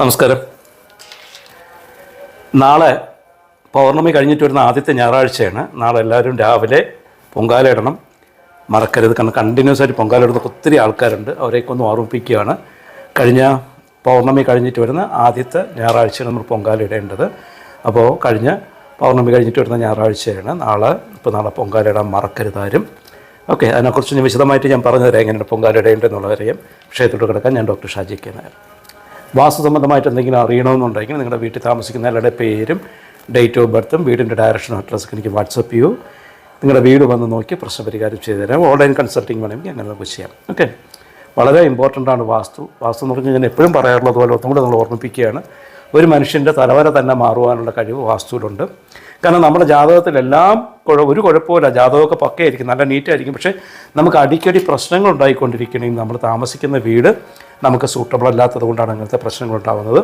നമസ്കാരം. നാളെ പൗർണമി കഴിഞ്ഞിട്ട് വരുന്ന ആദ്യത്തെ ഞായറാഴ്ചയാണ്. നാളെ എല്ലാവരും രാവിലെ പൊങ്കാല ഇടണം. മറക്കരുത്. കാരണം കണ്ടിന്യൂസ് ആയിട്ട് പൊങ്കാല ഇടുന്ന ഒത്തിരി ആൾക്കാരുണ്ട്. അവരെയൊക്കെ ഒന്ന് ഓർമ്മിപ്പിക്കുകയാണ്. കഴിഞ്ഞ പൗർണമി കഴിഞ്ഞിട്ട് വരുന്ന ആദ്യത്തെ ഞായറാഴ്ചയാണ് നമ്മൾ പൊങ്കാല ഇടേണ്ടത്. അപ്പോൾ കഴിഞ്ഞ പൗർണമി കഴിഞ്ഞിട്ട് വരുന്ന ഞായറാഴ്ചയാണ്. നാളെ ഇപ്പോൾ നാളെ പൊങ്കാല ഇടാൻ മറക്കരുതാരും ഓക്കെ അതിനെക്കുറിച്ച് വിശദമായിട്ട് ഞാൻ പറഞ്ഞുതരാം എങ്ങനെയാണ് പൊങ്കാല ഇടേണ്ടതെന്നുള്ള കാര്യം വിഷയത്തോട് കിടക്കാൻ ഞാൻ ഡോക്ടർ ഷാജി കെ നായർ. വാസ്തു സംബന്ധമായിട്ട് എന്തെങ്കിലും അറിയണമെന്നുണ്ടെങ്കിൽ നിങ്ങളുടെ വീട്ടിൽ താമസിക്കുന്ന എല്ലാവരുടെ പേരും ഡേറ്റ് ഓഫ് ബർത്തും വീടിന്റെ ഡയറക്ഷനും അഡ്രസ്സൊക്കെ എനിക്ക് വാട്സപ്പ് ചെയ്യൂ. നിങ്ങളുടെ വീട് വന്ന് നോക്കി പ്രശ്ന പരിഹാരം ചെയ്തു തരാം. ഓൺലൈൻ കൺസൾട്ടിങ് വേണമെങ്കിൽ അങ്ങനെ നമുക്ക് ചെയ്യാം. ഓക്കെ വളരെ ഇമ്പോർട്ടന്റ് ആണ് വാസ്തു. വാസ്തു എന്ന് പറഞ്ഞാൽ ഞാൻ എപ്പോഴും പറയാറുള്ളതുപോലെ ഒന്നും കൂടെ നമ്മൾ ഓർമ്മിപ്പിക്കുകയാണ്. ഒരു മനുഷ്യന്റെ തലവര തന്നെ മാറുവാനുള്ള കഴിവ് വാസ്തുവിലുണ്ട്. കാരണം നമ്മുടെ ജാതകത്തിലെല്ലാം ഒരു കുഴപ്പമില്ല ജാതകമൊക്കെ പക്കയായിരിക്കും. നല്ല നീറ്റായിരിക്കും. പക്ഷേ നമുക്ക് അടിക്കടി പ്രശ്നങ്ങൾ ഉണ്ടായിക്കൊണ്ടിരിക്കണമെങ്കിൽ നമ്മൾ താമസിക്കുന്ന വീട് നമുക്ക് സൂട്ടബിൾ അല്ലാത്തത് കൊണ്ടാണ് അങ്ങനത്തെ പ്രശ്നങ്ങൾ ഉണ്ടാകുന്നത്.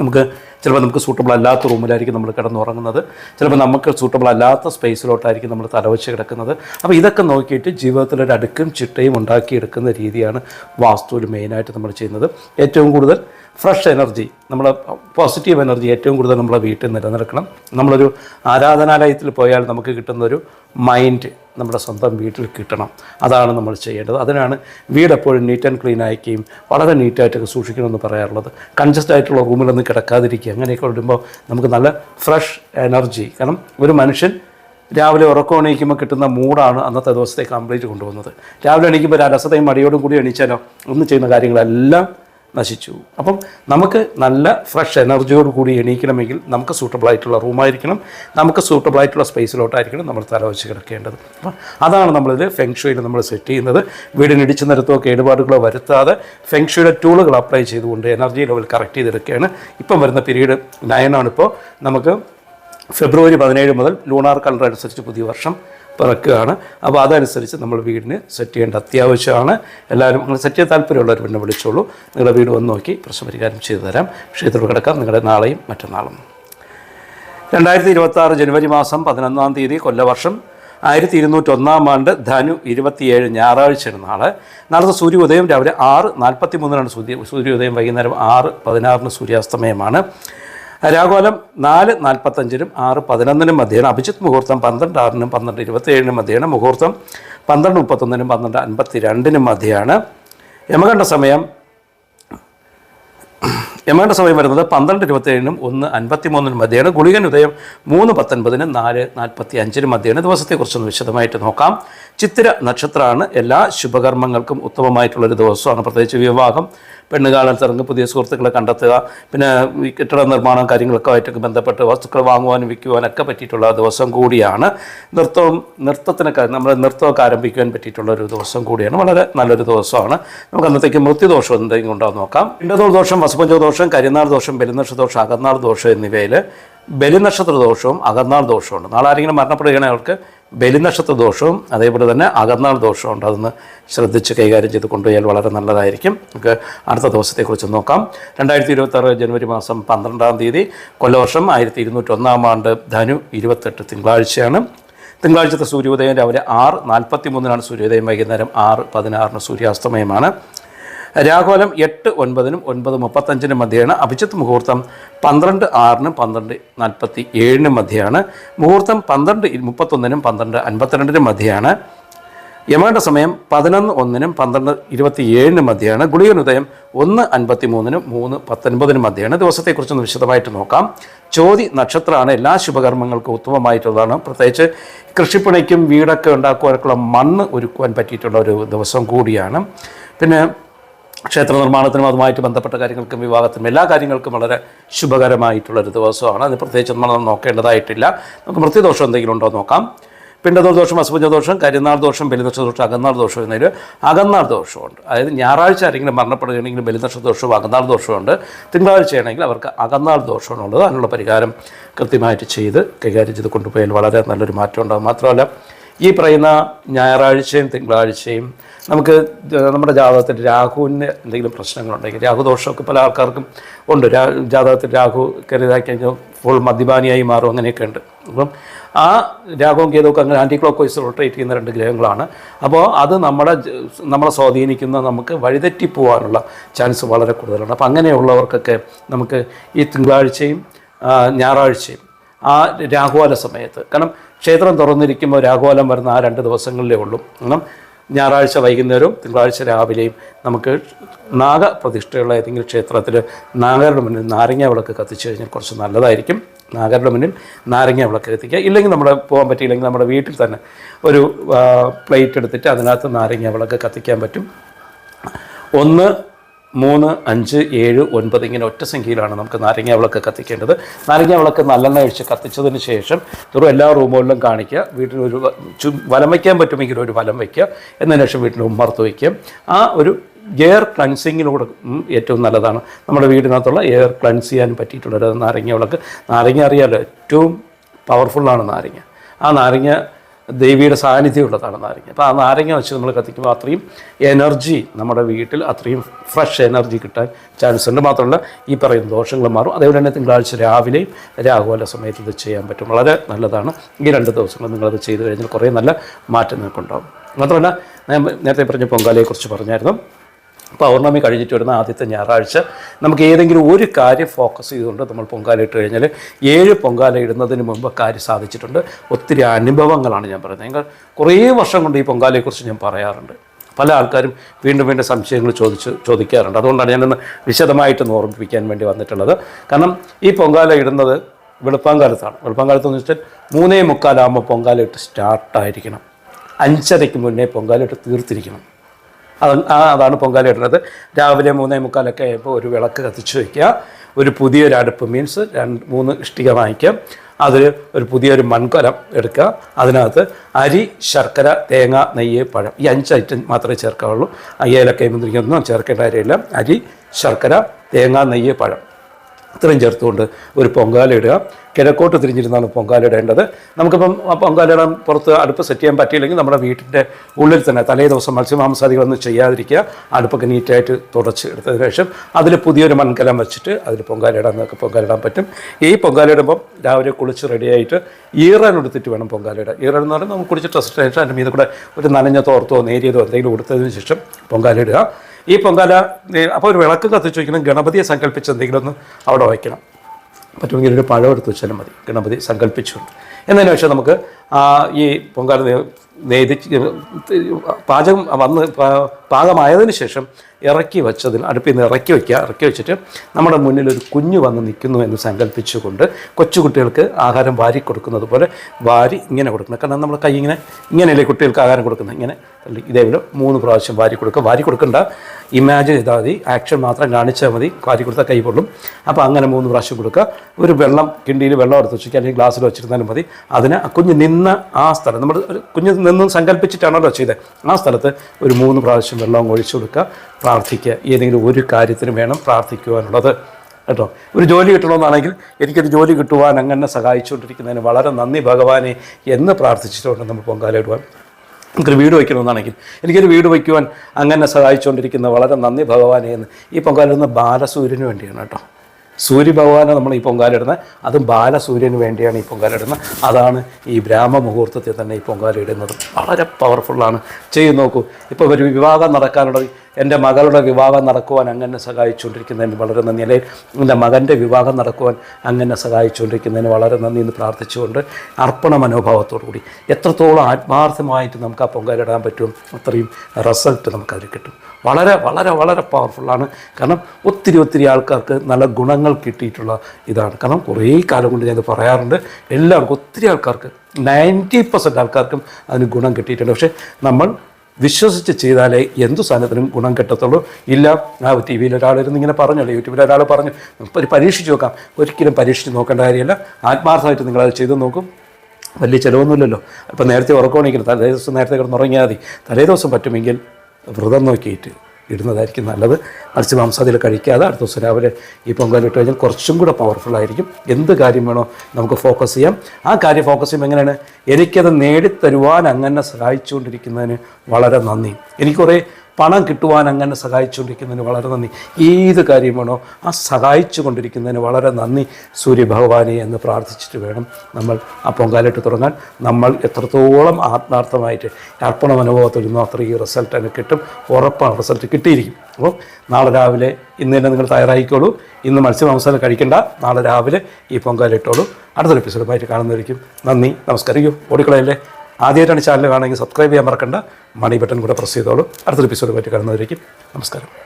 നമുക്ക് ചിലപ്പോൾ നമുക്ക് സൂട്ടബിൾ അല്ലാത്ത റൂമിലായിരിക്കും നമ്മൾ കിടന്നുറങ്ങുന്നത്. ചിലപ്പോൾ നമുക്ക് സൂട്ടബിൾ അല്ലാത്ത സ്പേസിലോട്ടായിരിക്കും നമ്മൾ തലവച്ച് കിടക്കുന്നത്. അപ്പോൾ ഇതൊക്കെ നോക്കിയിട്ട് ജീവിതത്തിലൊരു അടുക്കും ചിട്ടയും ഉണ്ടാക്കിയെടുക്കുന്ന രീതിയാണ് വാസ്തുവിൽ മെയിനായിട്ട് നമ്മൾ ചെയ്യുന്നത്. ഏറ്റവും കൂടുതൽ ഫ്രഷ് എനർജി നമ്മളെ പോസിറ്റീവ് എനർജി ഏറ്റവും കൂടുതൽ നമ്മളെ വീട്ടിൽ നിലനിൽക്കണം. നമ്മളൊരു ആരാധനാലയത്തിൽ പോയാൽ നമുക്ക് കിട്ടുന്നൊരു മൈൻഡ് നമ്മുടെ സ്വന്തം വീട്ടിൽ കിട്ടണം. അതാണ് നമ്മൾ ചെയ്യേണ്ടത്. അതിനാണ് വീട് എപ്പോഴും നീറ്റ് ആൻഡ് ക്ലീൻ ആയിരിക്കുകയും വളരെ നീറ്റായിട്ടൊക്കെ സൂക്ഷിക്കണമെന്ന് പറയാറുള്ളത്. കൺജസ്റ്റ് ആയിട്ടുള്ള റൂമിലൊന്നും കിടക്കാതിരിക്കുക. അങ്ങനെയൊക്കെ വരുമ്പോൾ നമുക്ക് നല്ല ഫ്രഷ് എനർജി കാരണം ഒരു മനുഷ്യൻ രാവിലെ ഉറക്കം എണീക്കുമ്പോൾ കിട്ടുന്ന മൂഡാണ് അന്നത്തെ ദിവസത്തെ കംപ്ലീറ്റ് കൊണ്ടുപോകുന്നത്. രാവിലെ എണീക്കുമ്പോൾ ഒരു അലസതയും മടിയോടും കൂടി എണീച്ചാലോ? ഒന്ന് ചെയ്യുന്ന കാര്യങ്ങളെല്ലാം നശിച്ചു. അപ്പം നമുക്ക് നല്ല ഫ്രഷ് എനർജിയോട് കൂടി എണീക്കണമെങ്കിൽ നമുക്ക് സൂട്ടബിൾ ആയിട്ടുള്ള റൂമായിരിക്കണം നമുക്ക് സൂട്ടബിൾ ആയിട്ടുള്ള സ്പേസിലോട്ടായിരിക്കണം നമ്മൾ തല വെച്ച് കിടക്കേണ്ടത്. അപ്പം അതാണ് നമ്മളിത് ഫെങ്ഷുയിൽ നമ്മൾ സെറ്റ് ചെയ്യുന്നത്. വീടിന് ഇടിച്ചു നിരത്തോ കേടുപാടുകളോ വരുത്താതെ ഫെങ്ഷുയുടെ ടൂളുകൾ അപ്ലൈ ചെയ്തുകൊണ്ട് എനർജി ലെവൽ കറക്റ്റ് ചെയ്തെടുക്കുകയാണ്. ഇപ്പം വരുന്ന പീരീഡ് നയനാണിപ്പോൾ നമുക്ക് ഫെബ്രുവരി പതിനേഴ് മുതൽ ലൂണാർ കലണ്ടർ അനുസരിച്ച് പുതിയ വർഷം പിറക്കുകയാണ്. അപ്പോൾ അതനുസരിച്ച് നമ്മൾ വീടിന് സെറ്റ് ചെയ്യേണ്ട അത്യാവശ്യമാണ്. എല്ലാവരും അങ്ങനെ സെറ്റ് ചെയ്യാൻ താല്പര്യമുള്ളവർ പിന്നെ വിളിച്ചോളൂ. നിങ്ങളുടെ വീട് വന്ന് നോക്കി പ്രശ്നപരിഹാരം ചെയ്തു തരാം. ക്ഷേത്രത്തിൽ കിടക്കാം. നിങ്ങളുടെ നാളെയും മറ്റന്നാളും. രണ്ടായിരത്തി ഇരുപത്തി ആറ് ജനുവരി മാസം പതിനൊന്നാം തീയതി കൊല്ലവർഷം ആയിരത്തി ഇരുന്നൂറ്റൊന്നാം ആണ്ട് ധനു ഇരുപത്തിയേഴ് ഞായറാഴ്ചയാണ് നാളെ. നാളത്തെ സൂര്യോദയം രാവിലെ ആറ് നാൽപ്പത്തി മൂന്നിനാണ് സൂര്യ സൂര്യോദയം വൈകുന്നേരം ആറ് പതിനാറിന് സൂര്യാസ്തമയമാണ്. രാഘോലം നാല് നാൽപ്പത്തഞ്ചിനും ആറ് പതിനൊന്നിനും മധ്യയാണ് അഭിജിത്ത് മുഹൂർത്തം പന്ത്രണ്ട് ആറിനും പന്ത്രണ്ട് ഇരുപത്തിയേഴിനും മധ്യയാണ് മുഹൂർത്തം. പന്ത്രണ്ട് മുപ്പത്തൊന്നിനും പന്ത്രണ്ട് അൻപത്തി രണ്ടിനും മധ്യയാണ്. യമകണ്ഠ സമയം. യമകണ്ഠ സമയം വരുന്നത് പന്ത്രണ്ട് ഇരുപത്തേഴിനും ഒന്ന് അൻപത്തി മൂന്നിനും മധ്യയാണ് ഗുളികൻ ഉദയം മൂന്ന് പത്തൊൻപതിനും നാല് നാൽപ്പത്തി അഞ്ചിനും മധ്യയാണ് ദിവസത്തെക്കുറിച്ചൊന്ന് വിശദമായിട്ട് നോക്കാം. ചിത്തിര നക്ഷത്രമാണ്. എല്ലാ ശുഭകർമ്മങ്ങൾക്കും ഉത്തമമായിട്ടുള്ളൊരു ദിവസമാണ്. പ്രത്യേകിച്ച് വിവാഹം പെണ്ണുകാലം ഇറങ്ങി പുതിയ സുഹൃത്തുക്കളെ കണ്ടെത്തുക പിന്നെ ഈ കെട്ടിട നിർമ്മാണം കാര്യങ്ങളൊക്കെ ആയിട്ടൊക്കെ ബന്ധപ്പെട്ട് വസ്തുക്കൾ വാങ്ങുവാനും വിൽക്കുവാനൊക്കെ പറ്റിയിട്ടുള്ള ദിവസം കൂടിയാണ്. നൃത്തവും നൃത്തത്തിനൊക്കെ നമ്മൾ നൃത്തമൊക്കെ ആരംഭിക്കുവാൻ പറ്റിയിട്ടുള്ള ഒരു ദിവസം കൂടിയാണ്. വളരെ നല്ലൊരു ദിവസമാണ്. നമുക്ക് അന്നത്തേക്ക് മൃത്യുദോഷം എന്തെങ്കിലും ഉണ്ടോ നോക്കാം. ഇണ്ടതോൾ ദോഷം വസുപഞ്ച ദോഷം കരിനാൾ ദോഷം ബലിനക്ഷ ദോഷം അകന്നാൾ ദോഷം എന്നിവയിൽ ബലിനക്ഷത്ര ദോഷവും അകന്നാൾ ഉണ്ട് നാളെ ആരെങ്കിലും മരണപ്പെടുകയാണെങ്കിൽ അവർക്ക് ബലിനക്ഷത്ര ദോഷവും അതേപോലെ തന്നെ അകന്നാൾ ദോഷവും ഉണ്ട്. അതൊന്ന് ശ്രദ്ധിച്ച് കൈകാര്യം ചെയ്ത് കൊണ്ടുപോയാൽ വളരെ നല്ലതായിരിക്കും. നമുക്ക് അടുത്ത ദിവസത്തെക്കുറിച്ച് നോക്കാം. രണ്ടായിരത്തി ഇരുപത്താറ് ജനുവരി മാസം പന്ത്രണ്ടാം തീയതി കൊല്ലവർഷം ആയിരത്തി ഇരുന്നൂറ്റൊന്നാം ആണ്ട് ധനു ഇരുപത്തെട്ട് തിങ്കളാഴ്ചയാണ്. തിങ്കളാഴ്ചത്തെ സൂര്യോദയം രാവിലെ ആറ് നാൽപ്പത്തി മൂന്നിനാണ് സൂര്യോദയം വൈകുന്നേരം ആറ് പതിനാറിന് സൂര്യാസ്തമയമാണ്. രാഘോലം എട്ട് ഒൻപതിനും ഒൻപത് മുപ്പത്തഞ്ചിനും മധ്യയാണ് അഭിജിത്ത് മുഹൂർത്തം. പന്ത്രണ്ട് ആറിനും പന്ത്രണ്ട് നാൽപ്പത്തി ഏഴിനും മധ്യയാണ്. മുഹൂർത്തം പന്ത്രണ്ട് മുപ്പത്തൊന്നിനും പന്ത്രണ്ട് അൻപത്തിരണ്ടിനും മധ്യയാണ്. യമകണ്ഠ സമയം പതിനൊന്ന് ഒന്നിനും പന്ത്രണ്ട് ഇരുപത്തി ഏഴിനും മധ്യയാണ് ഗുളികനുദയം ഒന്ന് അൻപത്തി മൂന്നിനും മൂന്ന് പത്തൊൻപതിനും മധ്യയാണ്. ദിവസത്തെക്കുറിച്ചൊന്ന് വിശദമായിട്ട് നോക്കാം. ചോതി നക്ഷത്രമാണ് എല്ലാ ശുഭകർമ്മങ്ങൾക്കും ഉത്തമമായിട്ടുള്ളതാണ്. പ്രത്യേകിച്ച് കൃഷിപ്പണിക്കും വീടൊക്കെ ഉണ്ടാക്കുവാനൊക്കെയുള്ള മണ്ണ് ഒരുക്കുവാൻ പറ്റിയിട്ടുള്ള ഒരു ദിവസം കൂടിയാണ്. പിന്നെ ക്ഷേത്ര നിർമ്മാണത്തിനും അതുമായിട്ട് ബന്ധപ്പെട്ട കാര്യങ്ങൾക്കും വിവാഹത്തിനും എല്ലാ കാര്യങ്ങൾക്കും വളരെ ശുഭകരമായിട്ടുള്ളൊരു ദിവസമാണ്. അത് പ്രത്യേകിച്ച് നമ്മൾ നോക്കേണ്ടതായിട്ടില്ല. നമുക്ക് മൃത്യുദോഷം എന്തെങ്കിലും ഉണ്ടോ നോക്കാം. പിണ്ടതോൾ ദോഷം അസുപഞ്ച ദോഷം കരിനാൾ ദോഷം ബലിനക്ഷ ദോഷം അകന്നാൾ ദോഷം എന്നതിൽ അകന്നാൾ ദോഷമുണ്ട്. അതായത് ഞായറാഴ്ച ആരെങ്കിലും മരണപ്പെടുകയാണെങ്കിൽ ബലിനക്ഷ ദോഷവും അകന്നാൾ ദോഷമുണ്ട് തിങ്കളാഴ്ചയാണെങ്കിൽ അവർക്ക് അകന്നാൾ ദോഷമാണുള്ളത്. അതിനുള്ള പരിഹാരം കൃത്യമായിട്ട് ചെയ്ത് കൈകാര്യം ചെയ്ത് കൊണ്ടുപോയാൽ വളരെ നല്ലൊരു മാറ്റം ഉണ്ടാകും മാത്രമല്ല ഈ പറയുന്ന ഞായറാഴ്ചയും തിങ്കളാഴ്ചയും നമുക്ക് നമ്മുടെ ജാതകത്തിൽ രാഹുവിന് എന്തെങ്കിലും പ്രശ്നങ്ങളുണ്ടെങ്കിൽ രാഹുദോഷമൊക്കെ പല ആൾക്കാർക്കും ഉണ്ട്. രാ ജാതകത്തിൽ രാഹു കരുതാക്കി കഴിഞ്ഞാൽ ഫുൾ മദ്യപാനിയായി മാറും അങ്ങനെയൊക്കെ ഉണ്ട്. അപ്പം ആ രാഹുവും കേതുവൊക്കെ അങ്ങനെ ആന്റി ക്ലോക്ക് വൈസ് റൊട്ടേറ്റ് ചെയ്യുന്ന രണ്ട് ഗ്രഹങ്ങളാണ്. അപ്പോൾ അത് നമ്മുടെ നമ്മളെ സ്വാധീനിക്കുന്ന നമുക്ക് വഴിതെറ്റി പോകാനുള്ള ചാൻസ് വളരെ കൂടുതലാണ്. അപ്പോൾ അങ്ങനെയുള്ളവർക്കൊക്കെ നമുക്ക് ഈ തിങ്കളാഴ്ചയും ഞായറാഴ്ചയും ആ രാഹുവാല സമയത്ത് കാരണം ക്ഷേത്രം തുറന്നിരിക്കുമ്പോൾ രാഘോലം വരുന്ന ആ രണ്ട് ദിവസങ്ങളിലേ ഉള്ളൂ. കാരണം ഞായറാഴ്ച വൈകുന്നേരവും തിങ്കളാഴ്ച രാവിലെയും നമുക്ക് നാഗപ്രതിഷ്ഠയുള്ള ഏതെങ്കിലും ക്ഷേത്രത്തിൽ നാഗരുടെ മുന്നിൽ നാരങ്ങ വിളക്ക് കത്തിച്ചു കഴിഞ്ഞാൽ കുറച്ച് നല്ലതായിരിക്കും. നാഗരുടെ മുന്നിൽ നാരങ്ങ വിളക്ക് കത്തിക്കുക. ഇല്ലെങ്കിൽ നമ്മുടെ പോകാൻ പറ്റിയില്ലെങ്കിൽ നമ്മുടെ വീട്ടിൽ തന്നെ ഒരു പ്ലേറ്റ് എടുത്തിട്ട് അതിനകത്ത് നാരങ്ങ വിളക്ക് കത്തിക്കാൻ പറ്റും. ഒന്ന് മൂന്ന് അഞ്ച് ഏഴ് ഒൻപത് ഇങ്ങനെ ഒറ്റ സംഖ്യയിലാണ് നമുക്ക് നാരങ്ങ വിളക്ക് കത്തിക്കേണ്ടത്. നാരങ്ങ വിളക്ക് നല്ലെണ്ണ ഒഴിച്ച് കത്തിച്ചതിന് ശേഷം തുറ എല്ലാ റൂമുകളിലും കാണിക്കുക. വീട്ടിൽ ഒരു വലം വയ്ക്കാൻ പറ്റുമെങ്കിൽ ഒരു വലം വയ്ക്കുക. എന്നതിന് ശേഷം വീട്ടിൽ ഉമ്മർത്ത് വയ്ക്കുക. ആ ഒരു എയർ ക്ലൻസിങ്ങിലൂടെ ഏറ്റവും നല്ലതാണ്. നമ്മുടെ വീടിനകത്തുള്ള എയർ ക്ലൻസ് ചെയ്യാൻ പറ്റിയിട്ടുള്ളൊരു നാരങ്ങ വിളക്ക്. നാരങ്ങ അറിയാലോ ഏറ്റവും പവർഫുള്ളാണ് നാരങ്ങ. ആ നാരങ്ങ ദേവിയുടെ സാന്നിധ്യമുള്ളതാണ് നാരങ്ങ. അപ്പോൾ ആ നാരങ്ങ വെച്ച് നമ്മൾ കത്തിക്കുമ്പോൾ അത്രയും എനർജി നമ്മുടെ വീട്ടിൽ അത്രയും ഫ്രഷ് എനർജി കിട്ടാൻ ചാൻസ് ഉണ്ട്. മാത്രമല്ല ഈ പറയുന്ന ദോഷങ്ങൾ മാറും. അതേപോലെ തന്നെ തിങ്കളാഴ്ച രാവിലെയും രാഹുല സമയത്ത് ഇത് ചെയ്യാൻ പറ്റും. വളരെ നല്ലതാണ്. ഈ രണ്ട് ദിവസങ്ങൾ നിങ്ങളത് ചെയ്തു കഴിഞ്ഞാൽ കുറേ നല്ല മാറ്റം നിങ്ങൾക്കുണ്ടാകും മാത്രമല്ല നേരത്തെ പറഞ്ഞ പൊങ്കാലയെക്കുറിച്ച് പറഞ്ഞായിരുന്നു. പൗർണമി കഴിഞ്ഞിട്ട് വരുന്ന ആദ്യത്തെ ഞായറാഴ്ച നമുക്ക് ഏതെങ്കിലും ഒരു കാര്യം ഫോക്കസ് ചെയ്തുകൊണ്ട് നമ്മൾ പൊങ്കാല ഇട്ട് കഴിഞ്ഞാൽ ഏഴ് പൊങ്കാല ഇടുന്നതിന് മുമ്പ് കാര്യം സാധിച്ചിട്ടുണ്ട്. ഒത്തിരി അനുഭവങ്ങളാണ് ഞാൻ പറയുന്നത്. ഞങ്ങൾ കുറേ വർഷം കൊണ്ട് ഈ പൊങ്കാലയെക്കുറിച്ച് ഞാൻ പറയാറുണ്ട്. പല ആൾക്കാരും വീണ്ടും വീണ്ടും സംശയങ്ങൾ ചോദിച്ച് ചോദിക്കാറുണ്ട്. അതുകൊണ്ടാണ് ഞാനൊന്ന് വിശദമായിട്ടൊന്ന് ഓർമ്മിപ്പിക്കാൻ വേണ്ടി വന്നിട്ടുള്ളത്. കാരണം ഈ പൊങ്കാല ഇടുന്നത് വെളുപ്പാങ്കാലത്താണ്. വെളുപ്പാങ്കാലത്ത് വെച്ചാൽ മൂന്നേ മുക്കാലാകുമ്പോൾ പൊങ്കാല ഇട്ട് സ്റ്റാർട്ടായിരിക്കണം അഞ്ചരയ്ക്ക് മുന്നേ പൊങ്കാല ഇട്ട് തീർത്തിരിക്കണം. അത് അതാണ് പൊങ്കാല ഇടുന്നത്. രാവിലെ മൂന്നേ മുക്കാലൊക്കെ ആയപ്പോൾ ഒരു വിളക്ക് കത്തിച്ച് വയ്ക്കുക ഒരു പുതിയൊരു അടുപ്പ് മീൻസ് രണ്ട് മൂന്ന് ഇഷ്ടിക വാങ്ങിക്കുക. അതിൽ ഒരു പുതിയൊരു മൺകലം എടുക്കുക. അതിനകത്ത് അരി ശർക്കര തേങ്ങ നെയ്യ് പഴം ഈ അഞ്ച് ഐറ്റം മാത്രമേ ചേർക്കാവുള്ളൂ. ആ ഏലക്കൈ മുന്തിരിക്കൊന്നും ചേർക്കേണ്ട കാര്യമില്ല. അരി ശർക്കര തേങ്ങ നെയ്യ് പഴം. ഇത്രയും ചേർത്തുകൊണ്ട് ഒരു പൊങ്കാല ഇടുക. കിഴക്കോട്ട് തിരിഞ്ഞിരുന്നാണ് പൊങ്കാല ഇടേണ്ടത്. നമുക്കിപ്പം ആ പൊങ്കാല ഇടാൻ പുറത്ത് അടുപ്പ് സെറ്റ് ചെയ്യാൻ പറ്റിയില്ലെങ്കിൽ നമ്മുടെ വീട്ടിന്റെ ഉള്ളിൽ തന്നെ തലേ ദിവസം മത്സ്യമാംസാദികളൊന്നും ചെയ്യാതിരിക്കുക. അടുപ്പൊക്കെ നീറ്റായിട്ട് തുടച്ച് എടുത്തതിന് ശേഷം അതിൽ പുതിയൊരു മൺകലം വെച്ചിട്ട് അതിൽ പൊങ്കാല ഇടാൻ നമുക്ക് പൊങ്കാല ഇടാൻ പറ്റും. ഈ പൊങ്കാല ഇടുമ്പം രാവിലെ കുളിച്ച് റെഡിയായിട്ട് ഈറൻ എടുത്തിട്ട് വേണം പൊങ്കാല ഇടാൻ. ഈറൻ എന്ന് പറഞ്ഞാൽ നമുക്ക് കുളിച്ച് ട്രസ്റ്റ് അതിന്റെ മീതെ കൂടെ ഒരു നനഞ്ഞ തോർത്തോ നേരിയതോ എന്തെങ്കിലും കൊടുത്തതിന് ശേഷം പൊങ്കാല ഇടുക. ഈ പൊങ്കാല അപ്പോൾ ഒരു വിളക്ക് കത്തിച്ച് വയ്ക്കണം. ഗണപതിയെ സങ്കല്പിച്ച് എന്തെങ്കിലും ഒന്ന് അവിടെ വയ്ക്കണം. പറ്റുമെങ്കിൽ ഒരു പഴം എടുത്ത് വെച്ചാലും മതി. ഗണപതി സങ്കല്പിച്ചുകൊണ്ട്. എന്നതിന് പക്ഷേ നമുക്ക് ഈ പൊങ്കാല നേ- നേദിച്ച് പാചകം വന്ന് പാകമായതിനു ശേഷം ഇറക്കി വെച്ചതിന് അടുപ്പിൽ നിന്ന് ഇറക്കി വയ്ക്കുക ഇറക്കി വെച്ചിട്ട് നമ്മുടെ മുന്നിൽ ഒരു കുഞ്ഞു വന്ന് നിൽക്കുന്നു എന്ന് സങ്കല്പിച്ചുകൊണ്ട് കൊച്ചുകുട്ടികൾക്ക് ആഹാരം വാരി കൊടുക്കുന്നത് പോലെ വാരി ഇങ്ങനെ കൊടുക്കണം കാരണം നമ്മൾ കൈ ഇങ്ങനെ ഇങ്ങനെയല്ലേ കുട്ടികൾക്ക് ആഹാരം കൊടുക്കുന്നത്? ഇങ്ങനെ ഇതേപോലെ മൂന്ന് പ്രാവശ്യം വാരി കൊടുക്കുക. വാരി കൊടുക്കണ്ട. ഇമാജിൻ ചെയ്താൽ മതി. ആക്ഷൻ മാത്രം കാണിച്ചാൽ മതി. വാരി കൊടുത്താൽ കൈ പൊള്ളും. അപ്പോൾ അങ്ങനെ മൂന്ന് പ്രാവശ്യം കൊടുക്കുക. ഒരു വെള്ളം കിണ്ടിയിൽ വെള്ളം എടുത്ത് വെച്ചിട്ട് അല്ലെങ്കിൽ ഗ്ലാസ്സിൽ വെച്ചിരുന്നാലും മതി. അതിന് കുഞ്ഞ് നിന്ന ആ സ്ഥലം നമ്മൾ കുഞ്ഞ് നിന്നും സങ്കല്പിച്ചിട്ടാണല്ലോ ചെയ്തത്. ആ സ്ഥലത്ത് ഒരു മൂന്ന് പ്രാവശ്യം വെള്ളം ഒഴിച്ചു കൊടുക്കുക. പ്രാർത്ഥിക്കുക. ഏതെങ്കിലും ഒരു കാര്യത്തിന് വേണം പ്രാർത്ഥിക്കുവാനുള്ളത്. കേട്ടോ? ഒരു ജോലി കിട്ടണമെന്നാണെങ്കിൽ എനിക്കൊരു ജോലി കിട്ടുവാൻ അങ്ങനെ സഹായിച്ചുകൊണ്ടിരിക്കുന്നതിന് വളരെ നന്ദി ഭഗവാനെ എന്ന് പ്രാർത്ഥിച്ചിട്ടുണ്ട് നമ്മൾ പൊങ്കാല ഇടുവാൻ. നമുക്കൊരു വീട് വയ്ക്കണമെന്നാണെങ്കിൽ എനിക്കൊരു വീട് വയ്ക്കുവാൻ അങ്ങനെ സഹായിച്ചുകൊണ്ടിരിക്കുന്ന വളരെ നന്ദി ഭഗവാനെ എന്ന് ഈ പൊങ്കാല ബാലസൂര്യന് വേണ്ടിയാണ് കേട്ടോ. സൂര്യഭഗവാനെ നമ്മൾ ഈ പൊങ്കാല ഇടുന്നത് അതും ബാലസൂര്യന് വേണ്ടിയാണ് ഈ പൊങ്കാല ഇടുന്നത് അതാണ് ഈ ബ്രാഹ്മ മുഹൂർത്തത്തിൽ തന്നെ ഈ പൊങ്കാല ഇടുന്നത് വളരെ പവർഫുള്ളാണ് ചെയ്ത് നോക്കൂ. ഇപ്പോൾ ഒരു വിവാഹം നടക്കാനുള്ള എന്റെ മകളുടെ വിവാഹം നടക്കുവാൻ അങ്ങനെ സഹായിച്ചുകൊണ്ടിരിക്കുന്നതിന് വളരെ നന്ദി. അല്ലെങ്കിൽ എന്റെ മകന്റെ വിവാഹം നടക്കുവാൻ അങ്ങനെ സഹായിച്ചുകൊണ്ടിരിക്കുന്നതിന് വളരെ നന്ദി എന്ന് പ്രാർത്ഥിച്ചുകൊണ്ട് അർപ്പണ മനോഭാവത്തോടു കൂടി. എത്രത്തോളം ആത്മാർത്ഥമായിട്ട് നമുക്ക് ആ പൊങ്കാലിടാൻ പറ്റും അത്രയും റിസൾട്ട് നമുക്കതിൽ കിട്ടും. വളരെ വളരെ വളരെ പവർഫുള്ളാണ് കാരണം ഒത്തിരി ഒത്തിരി ആൾക്കാർക്ക് നല്ല ഗുണങ്ങൾ കിട്ടിയിട്ടുള്ള ഇതാണ്. കാരണം കുറേ കാലം കൊണ്ട് ഞാനത് പറയാറുണ്ട്. എല്ലാവർക്കും ഒത്തിരി ആൾക്കാർക്ക് നയന്റി പെർസെന്റ് ആൾക്കാർക്കും അതിന് ഗുണം കിട്ടിയിട്ടുണ്ട്. പക്ഷേ നമ്മൾ വിശ്വസിച്ച് ചെയ്താലേ എന്തു സാധനത്തിനും ഗുണം കിട്ടത്തുള്ളൂ. ഇല്ല ആ ടി വിയിൽ ഒരാളിരുന്ന് ഇങ്ങനെ പറഞ്ഞല്ലോ യൂട്യൂബിൽ ഒരാൾ പറഞ്ഞു? ഒരു പരീക്ഷിച്ച് നോക്കാം. ഒരിക്കലും പരീക്ഷിച്ച് നോക്കേണ്ട കാര്യമില്ല. ആത്മാർത്ഥമായിട്ട് നിങ്ങളത് ചെയ്ത് നോക്കും. വലിയ ചിലവൊന്നുമില്ലല്ലോ. അപ്പം നേരത്തെ ഉറക്കമാണെങ്കിൽ തലേ ദിവസം നേരത്തെ കിടന്നുറങ്ങിയാൽ മതി. തലേ ദിവസം പറ്റുമെങ്കിൽ വ്രതം നോക്കിയിട്ട് ഇടുന്നതായിരിക്കും നല്ലത്. മത്സ്യമാംസാദികൾ കഴിക്കാതെ അടുത്ത ദിവസം രാവിലെ ഈ പൊങ്കാല ഇട്ട് കഴിഞ്ഞാൽ കുറച്ചും കൂടെ പവർഫുൾ ആയിരിക്കും. എന്ത് കാര്യം വേണോ നമുക്ക് ഫോക്കസ് ചെയ്യാം. ആ കാര്യം ഫോക്കസ് ചെയ്യുമ്പോൾ എങ്ങനെയാണ്? എനിക്കത് നേടിത്തരുവാൻ അങ്ങനെ സഹായിച്ചുകൊണ്ടിരിക്കുന്നതിന് വളരെ നന്ദി. എനിക്ക് കുറേ പണം കിട്ടുവാൻ അങ്ങനെ സഹായിച്ചുകൊണ്ടിരിക്കുന്നതിന് വളരെ നന്ദി. ഏത് കാര്യമാണോ ആ സഹായിച്ചു കൊണ്ടിരിക്കുന്നതിന് വളരെ നന്ദി സൂര്യഭഗവാനെ എന്ന് പ്രാർത്ഥിച്ചിട്ട് വേണം നമ്മൾ ആ പൊങ്കാലിട്ട് തുടങ്ങാൻ. നമ്മൾ എത്രത്തോളം ആത്മാർത്ഥമായിട്ട് അർപ്പണ മനോഭാവത്തിൽ നിന്നോ ഈ റിസൾട്ട് എനിക്ക് കിട്ടും. ഉറപ്പാണ് റിസൾട്ട് കിട്ടിയിരിക്കും. അപ്പോൾ നാളെ രാവിലെ ഇന്ന് തന്നെ നിങ്ങൾ തയ്യാറായിക്കോളൂ. ഇന്ന് മത്സ്യമാംസം കഴിക്കണ്ട. നാളെ രാവിലെ ഈ പൊങ്കാലിട്ടോളൂ അടുത്തൊരു എപ്പിസോഡുമായിട്ട് കാണുന്നതായിരിക്കും. നന്ദി നമസ്കാരം. ഓടിക്കളയല്ലേ? ആദ്യമായിട്ടാണ് ചാനൽ കാണുമെങ്കിൽ സബ്സ്ക്രൈബ് ചെയ്യാൻ മറക്കണ്ട. മണി ബട്ടൺ കൂടെ പ്രസ് ചെയ്തോളൂ. അടുത്തൊരു എപ്പിസോഡുമായിട്ട് കാണുന്നതായിരിക്കും നമസ്കാരം.